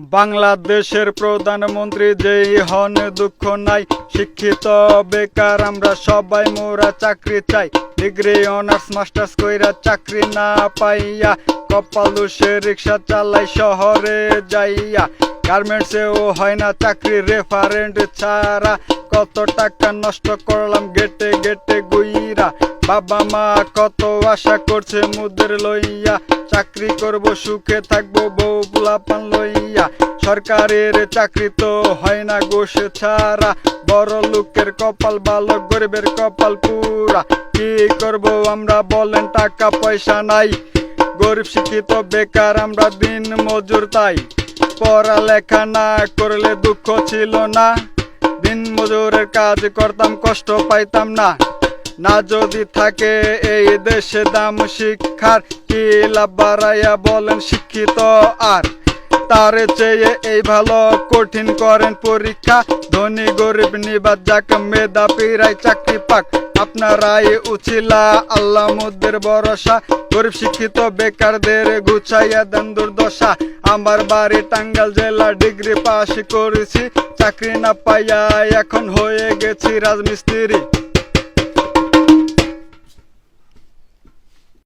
বাংলাদেশের প্রধানমন্ত্রী যেই হন, দুঃখ নাই। শিক্ষিত, বেকার, আমরা সবাই মোরা চাকরি চাই। ডিগ্রি, অনার্স, মাস্টার্স কইরা চাকরি না পাইয়া কপাল দুষে রিক্সা চালাই শহরে যাইয়া। গার্মেন্টসেও হয় না চাকরি রেফারেন্ট ছাড়া। কত টাকা নষ্ট করলাম গেটে গেটে গুইরা। বাবা মা কত আশা করছে মুদের লইয়া। চাকরি করব, সুখে থাকব, বউ পোলাপান লইয়া। সরকারের চাকরি তো হয় না গোস ছাড়া। বড় লোকের কপাল ভালো, গরিবের কপাল পুরা। কি করব আমরা বলেন, টাকা পয়সা নাই। গরিব শিক্ষিত বেকার, আমরা দিন মজুর তাই। পড়ালেখা না করলে দুঃখ ছিল না। দিন মজুরের কাজ করতাম, কষ্ট পাইতাম না। না যদি থাকে এই দেশে দাম শিক্ষার কি লাভ? বাড়াইয়া বলেন, শিক্ষিত আর। তার চেয়ে এই ভালো, কঠিন করেন পরীক্ষা। ধনী, গরিব নিবাদ যাক মেধা পিরাই চাকরি পাক। আপনারাই উচিলা আল্লাহ মুদের ভরসা। গরিব, শিক্ষিত, বেকারদের গুছাইয়া দেন দুর্দশা। আমার বাড়ি টাঙ্গাল জেলা ডিগ্রি পাস করেছি। চাকরি না পাইয়া এখন হয়ে গেছি রাজমিস্ত্রি।